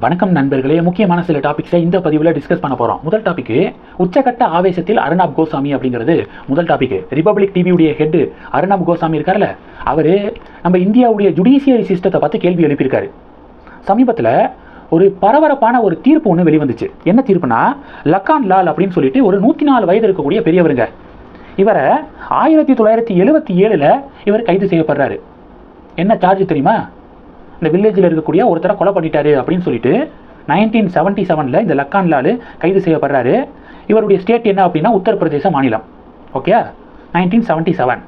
வணக்கம் நண்பர்களே முக்கியமான சில டாபிக்ஸை இந்த பதிவில் டிஸ்கஸ் பண்ண போகிறோம் முதல் டாபிக் உச்சகட்ட ஆவேசத்தில் அருணாப் கோசாமி அப்படிங்கிறது. முதல் டாபிக் ரிபப்ளிக் டிவியுடைய ஹெட் அருணாப் கோசாமி இருக்கார்ல அவர் நம்ம இந்தியாவுடைய ஜுடிஷியரி சிஸ்டத்தை பார்த்து கேள்வி எழுப்பியிருக்காரு. சமீபத்தில் ஒரு பரபரப்பான ஒரு தீர்ப்பு ஒன்று வெளிவந்துச்சு. என்ன தீர்ப்புனா லக்கான் லால் அப்படின்னு சொல்லிட்டு ஒரு நூற்றி நாலு வயது இருக்கக்கூடிய பெரியவருங்க. இவரை ஆயிரத்தி தொள்ளாயிரத்தி எழுபத்தி ஏழில் இவர் கைது செய்யப்படுறாரு. என்ன சார்ஜ் தெரியுமா? இந்த வில்லேஜில் இருக்கக்கூடிய ஒருத்தரை கொலை பண்ணிட்டாரு அப்படின்னு சொல்லிட்டு நைன்டீன் செவன்ட்டி செவனில் இந்த லக்கான் லாலு கைது செய்யப்படுறாரு. இவருடைய ஸ்டேட் என்ன அப்படின்னா உத்தரப்பிரதேச மாநிலம். ஓகே நைன்டீன் செவன்ட்டி செவன்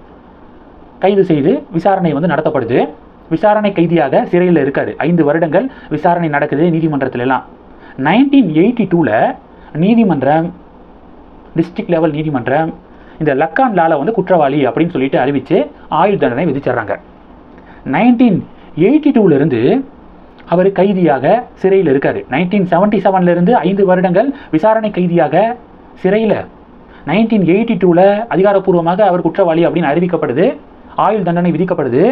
கைது செய்து விசாரணை வந்து நடத்தப்படுது. விசாரணை கைதியாக சிறையில் இருக்காரு. ஐந்து வருடங்கள் விசாரணை நடக்குது நீதிமன்றத்துல எல்லாம் நைன்டீன் எயிட்டி டூவில் நீதிமன்றம் டிஸ்ட்ரிக்ட் லெவல் நீதிமன்றம் இந்த லக்கான் லாலை வந்து குற்றவாளி அப்படின்னு சொல்லிட்டு அறிவித்து ஆயுள் தண்டனை விதிச்சிடுறாங்க. நைன்டீன் எயிட்டி டூலேருந்து அவர் கைதியாக சிறையில் இருக்கார். நைன்டீன் செவன்ட்டி செவன்லேருந்து ஐந்து வருடங்கள் விசாரணை கைதியாக சிறையில். நைன்டீன் எயிட்டி டூவில் அதிகாரப்பூர்வமாக அவர் குற்றவாளி அப்படின்னு அறிவிக்கப்படுது. ஆயுள் தண்டனை விதிக்கப்படுது.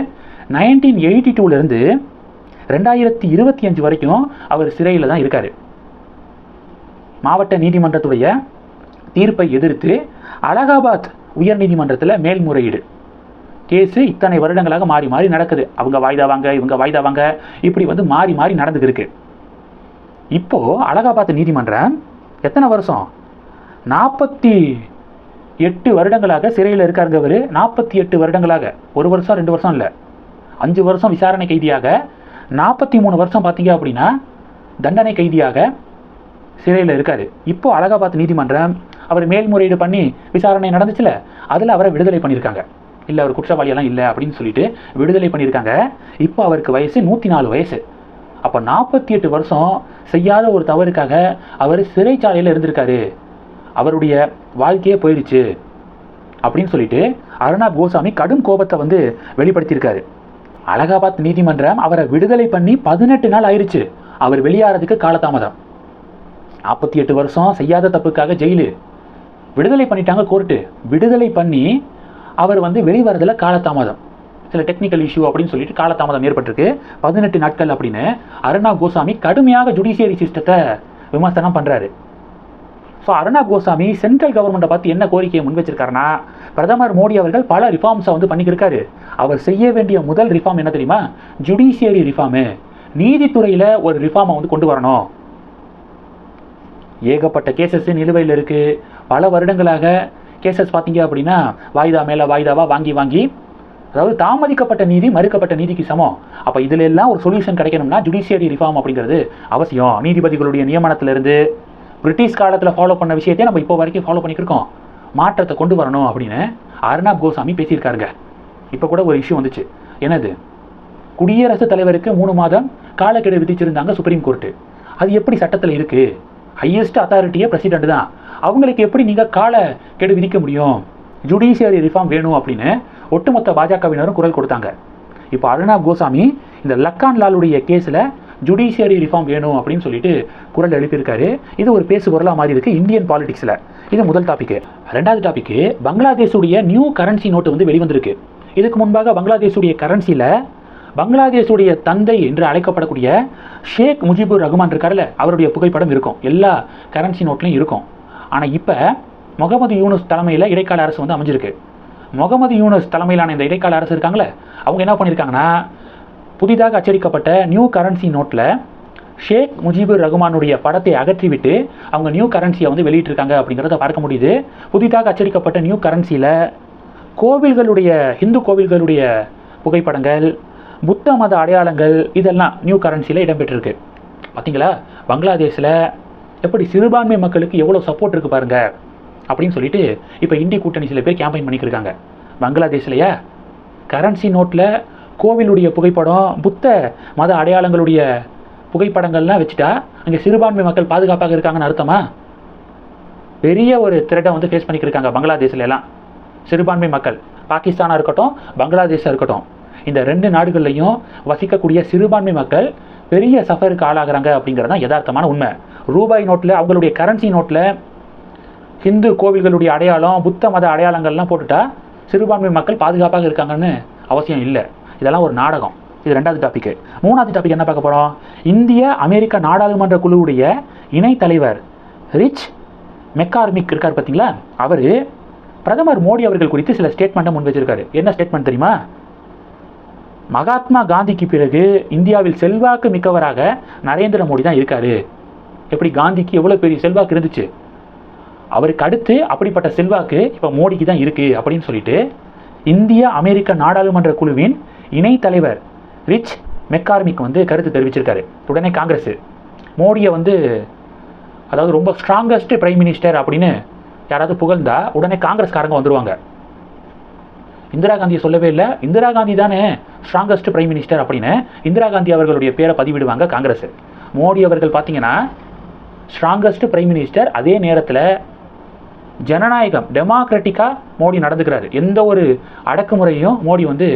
நைன்டீன் எயிட்டி டூலேருந்து ரெண்டாயிரத்தி இருபத்தி அஞ்சு வரைக்கும் அவர் சிறையில் தான் இருக்கார். மாவட்ட நீதிமன்றத்துடைய தீர்ப்பை எதிர்த்து அலகாபாத் உயர்நீதிமன்றத்தில் மேல்முறையீடு. கேஸு இத்தனை வருடங்களாக மாறி மாறி நடக்குது. அவங்க வாய்தா வாங்க இவங்க வாய்தா வாங்க. இப்படி வந்து மாறி மாறி நடந்துக்கு இருக்கு. இப்போது அலகாபாத் நீதிமன்றம் எத்தனை வருஷம்? நாற்பத்தி எட்டு வருடங்களாக சிறையில் இருக்காருங்க அவர் நாற்பத்தி எட்டு வருடங்களாக. ஒரு வருஷம் ரெண்டு வருஷம் இல்லை. அஞ்சு வருஷம் விசாரணை கைதியாக. நாற்பத்தி மூணு வருஷம் பார்த்தீங்க அப்படின்னா தண்டனை கைதியாக சிறையில் இருக்கார். இப்போ அலகாபாத் நீதிமன்றம் அவர் மேல்முறையீடு பண்ணி விசாரணை நடந்துச்சுல அதில் அவரை விடுதலை பண்ணியிருக்காங்க. இல்லை அவர் குற்றவாளியெல்லாம் இல்லை அப்படின்னு சொல்லிட்டு விடுதலை பண்ணியிருக்காங்க. இப்போ அவருக்கு வயசு நூற்றி நாலு வயசு. அப்போ நாற்பத்தி எட்டு வருஷம் செய்யாத ஒரு தவறுக்காக அவர் சிறைச்சாலையில் இருந்திருக்காரு. அவருடைய வாழ்க்கையே போயிடுச்சு அப்படின்னு சொல்லிட்டு அருணாப் கோசாமி கடும் கோபத்தை வந்து வெளிப்படுத்தியிருக்காரு. அலகாபாத் நீதிமன்றம் அவரை விடுதலை பண்ணி பதினெட்டு நாள் ஆயிடுச்சு அவர் வெளியாகிறதுக்கு காலதாமதம். நாற்பத்தி எட்டு வருஷம் செய்யாத தப்புக்காக ஜெயிலு. விடுதலை பண்ணிட்டாங்க கோர்ட்டு. விடுதலை பண்ணி அவர் வந்து வெளிவரதில் காலதாமதம். சில டெக்னிக்கல் இஷ்யூ அப்படின்னு சொல்லிட்டு காலதாமதம் ஏற்பட்டிருக்கு. பதினெட்டு நாட்கள் அப்படின்னு அருணா கோசாமி கடுமையாக ஜுடிஷியரி சிஸ்டத்தை விமர்சனம் பண்ணுறாரு ஸோ அருணா கோசாமி சென்ட்ரல் கவர்மெண்ட்டை பார்த்து என்ன கோரிக்கையை முன் வச்சிருக்காருன்னா பிரதமர் மோடி அவர்கள் பல ரிஃபார்ம்ஸை வந்து பண்ணிக்கிருக்காரு. அவர் செய்ய வேண்டிய முதல் ரிஃபார்ம் என்ன தெரியுமா? ஜுடிஷியரி ரிஃபார்மு நீதித்துறையில் ஒரு ரிஃபார்மை வந்து கொண்டு வரணும். ஏகப்பட்ட கேசஸ் நிலுவையில் இருக்குது பல வருடங்களாக கேசஸ் பார்த்தீங்க அப்படின்னா வாய்தா மேலே வாய்தாவா வாங்கி வாங்கி அதாவது தாமதிக்கப்பட்ட நீதி மறுக்கப்பட்ட நீதிக்கு சமம். அப்போ இதில் எல்லாம் ஒரு சொல்யூஷன் கிடைக்கணும்னா ஜுடிஷியரி ரிஃபார்ம் அப்படிங்கிறது அவசியம். நீதிபதிகளுடைய நியமனத்திலிருந்து பிரிட்டிஷ் காலத்தில் ஃபாலோ பண்ண விஷயத்தையே நம்ம இப்போ வரைக்கும் ஃபாலோ பண்ணிக்கிருக்கோம் மாற்றத்தை கொண்டு வரணும் அப்படின்னு அர்ணாப் கோசாமி பேசியிருக்காருங்க. இப்போ கூட ஒரு இஷ்யூ வந்துச்சு. என்னது? குடியரசுத் தலைவருக்கு மூணு மாதம் காலக்கெடு விதிச்சிருந்தாங்க சுப்ரீம் கோர்ட்டு அது எப்படி சட்டத்தில் இருக்குது ஹையஸ்ட் அத்தாரிட்டியே பிரசிடென்ட் தான். அவங்களுக்கு எப்படி நீங்கள் காலை கெடு விதிக்க முடியும்? ஜுடிஷியரி ரிஃபார்ம் வேணும் அப்படின்னு ஒட்டுமொத்த பாஜகவினரும் குரல் கொடுத்தாங்க. இப்போ அருணாப் கோசாமி இந்த லக்கான் லாலுடைய கேஸில் ஜுடிஷியரி ரிஃபார்ம் வேணும் அப்படின்னு சொல்லிட்டு குரல் எழுப்பியிருக்காரு. இது ஒரு பேசு குரலாக மாறி இருக்கு இந்தியன் பாலிடிக்ஸில் இது முதல் டாபிக் ரெண்டாவது டாபிக் பங்களாதேஷுடைய நியூ கரன்சி நோட்டு வந்து வெளிவந்திருக்கு. இதுக்கு முன்பாக பங்களாதேஷுடைய கரன்சியில் பங்களாதேஷுடைய தந்தை என்று அழைக்கப்படக்கூடிய ஷேக் முஜிபுர் ரஹ்மான் இருக்கார்ல அவருடைய புகைப்படம் இருக்கும். எல்லா கரன்சி நோட்லையும் இருக்கும். ஆனால் இப்போ முகமது யூனுஸ் தலைமையில் இடைக்கால அரசு வந்து அமைஞ்சிருக்கு. முகமது யூனஸ் தலைமையிலான இந்த இடைக்கால அரசு இருக்காங்களே அவங்க என்ன பண்ணியிருக்காங்கன்னா புதிதாக அச்சடிக்கப்பட்ட நியூ கரன்சி நோட்டில் ஷேக் முஜிபுர் ரகுமானுடைய படத்தை அகற்றிவிட்டு அவங்க நியூ கரன்சியை வந்து வெளியிட்டிருக்காங்க அப்படிங்கிறத பார்க்க முடியுது. புதிதாக அச்சடிக்கப்பட்ட நியூ கரன்சியில் கோவில்களுடைய இந்து கோவில்களுடைய புகைப்படங்கள் புத்த மத அடையாளங்கள் இதெல்லாம் நியூ கரன்சியில் இடம்பெற்றிருக்கு. பார்த்தீங்களா பங்களாதேஷில் எப்படி சிறுபான்மை மக்களுக்கு எவ்வளோ சப்போர்ட் இருக்குது பாருங்கள் அப்படின்னு சொல்லிட்டு இப்போ இந்திய கூட்டணி சில பேர் கேம்பெயின் பண்ணிக்கிருக்காங்க. பங்களாதேஷ்லையா? கரன்சி நோட்டில் கோவிலுடைய புகைப்படம் புத்த மத அடையாளங்களுடைய புகைப்படங்கள்லாம் வச்சுட்டா அங்கே சிறுபான்மை மக்கள் பாதுகாப்பாக இருக்காங்கன்னு அர்த்தமா? பெரிய ஒரு த்ரெட்டை வந்து ஃபேஸ் பண்ணிக்கிருக்காங்க பங்களாதேஷ்ல எல்லாம் சிறுபான்மை மக்கள். பாகிஸ்தானாக இருக்கட்டும் பங்களாதேஷாக இருக்கட்டும். இந்த ரெண்டு நாடுகள்லையும் வசிக்கக்கூடிய சிறுபான்மை மக்கள் பெரிய சஃபருக்கு ஆளாகிறாங்க அப்படிங்கிறது தான் யதார்த்தமான உண்மை. ரூபாய் நோட்டில் அவங்களுடைய கரன்சி நோட்டில் ஹிந்து கோவில்களுடைய அடையாளம் புத்த மத அடையாளங்கள்லாம் போட்டுட்டா சிறுபான்மை மக்கள் பாதுகாப்பாக இருக்காங்கன்னு அவசியம் இல்லை. இதெல்லாம் ஒரு நாடகம். இது ரெண்டாவது டாபிக் மூணாவது டாபிக் என்ன பார்க்க போகிறோம் இந்திய அமெரிக்க நாடாளுமன்ற குழுவுடைய இணை தலைவர் ரிச் மெக்கார்மிக் இருக்கார் பார்த்தீங்களா? அவர் பிரதமர் மோடி அவர்கள் குறித்து சில ஸ்டேட்மெண்ட்டை முன் வச்சிருக்காரு. என்ன ஸ்டேட்மெண்ட் தெரியுமா? மகாத்மா காந்திக்கு பிறகு இந்தியாவில் செல்வாக்கு மிக்கவராக நரேந்திர மோடி தான் இருக்காரு. எப்படி காந்திக்கு எவ்வளோ பெரிய செல்வாக்கு இருந்துச்சு? அவருக்கு அடுத்து அப்படிப்பட்ட செல்வாக்கு இப்போ மோடிக்கு தான் இருக்கு அப்படின்னு சொல்லிட்டு இந்திய அமெரிக்க நாடாளுமன்ற குழுவின் இணை தலைவர் ரிச் மெக்கார்மிக் வந்து கருத்து தெரிவிச்சிருக்காரு. உடனே காங்கிரஸ். மோடியை வந்து அதாவது ரொம்ப ஸ்ட்ராங்கஸ்ட் பிரைம் மினிஸ்டர் அப்படின்னு யாராவது புகழ்ந்தா உடனே காங்கிரஸ்காரங்க வந்துருவாங்க. இந்திரா காந்தியை சொல்லவே இல்லை. இந்திரா காந்தி தானே ஸ்ட்ராங்கஸ்ட் பிரைம் மினிஸ்டர் அப்படின்னு இந்திரா காந்தி அவர்களுடைய பேரை பதிவிடுவாங்க காங்கிரஸ். மோடி அவர்கள் பார்த்தீங்கன்னா ஸ்ட்ராங்கஸ்ட் பிரைம் மினிஸ்டர் அதே நேரத்தில் ஜனநாயகம் டெமோக்ராட்டிக்காக மோடி நடந்துக்கிறாரு. எந்த ஒரு அடக்குமுறையும் மோடி வந்து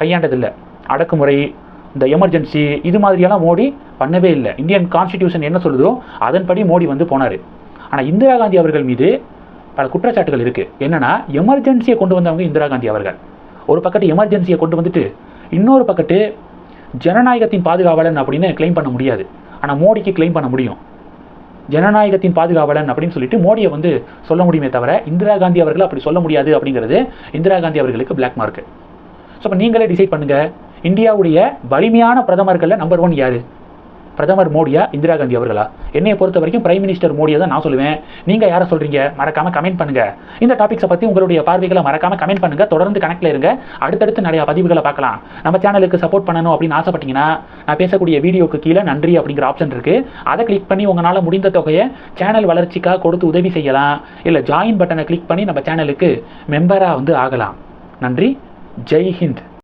கையாண்டதில்லை. அடக்குமுறை இந்த எமர்ஜென்சி இது மாதிரியெல்லாம் மோடி பண்ணவே இல்லை. இந்தியன் கான்ஸ்டிடியூஷன் என்ன சொல்லுதோ அதன்படி மோடி வந்து போனார். ஆனால் இந்திரா காந்தி அவர்கள் மீது பல குற்றச்சாட்டுகள் இருக்குது என்னென்னா எமர்ஜென்சியை கொண்டு வந்தவங்க இந்திரா காந்தி அவர்கள். ஒரு பக்கத்து எமர்ஜென்சியை கொண்டு வந்துட்டு இன்னொரு பக்கத்து ஜனநாயகத்தின் பாதுகாவலன் அப்படின்னு கிளைம் பண்ண முடியாது. ஆனால் மோடிக்கு கிளைம் பண்ண முடியும். ஜனநாயகத்தின் பாதுகாவலன் அப்படின்னு சொல்லிட்டு மோடியை வந்து சொல்ல முடியுமே தவிர இந்திரா காந்தி அவர்கள் அப்படி சொல்ல முடியாது அப்படிங்கிறது இந்திரா காந்தி அவர்களுக்கு பிளாக் மார்க் ஸோ இப்போ நீங்களே டிசைட் பண்ணுங்க. இந்தியாவுடைய வலிமையான பிரதமர்களில் நம்பர் ஒன் யாரு? பிரதமர் மோடியா இந்திரா காந்தி அவர்களா? என்னையை பொறுத்த வரைக்கும் பிரைம் மினிஸ்டர் மோடியை தான் நான் சொல்லுவேன். நீங்கள் யாரை சொல்கிறீங்க மறக்காமல் கமெண்ட் பண்ணுங்கள் இந்த டாபிக்ஸை பற்றி உங்களுடைய பார்வைகளை மறக்காமல் கமெண்ட் பண்ணுங்கள் தொடர்ந்து கணக்கில் இருங்க. அடுத்தடுத்து நிறையா பதிவுகளை பார்க்கலாம். நம்ம சேனலுக்கு சப்போர்ட் பண்ணணும் அப்படின்னு ஆசைப்பட்டீங்கன்னா நான் பேசக்கூடிய வீடியோக்கு கீழே நன்றி அப்படிங்கிற ஆப்ஷன் இருக்குது அதை கிளிக் பண்ணி உங்களால் முடிந்த தொகையை சேனல் வளர்ச்சிக்காக கொடுத்து உதவி செய்யலாம். இல்லை ஜாயின் பட்டனை கிளிக் பண்ணி நம்ம சேனலுக்கு மெம்பராக வந்து ஆகலாம். நன்றி. ஜெய் ஹிந்த்.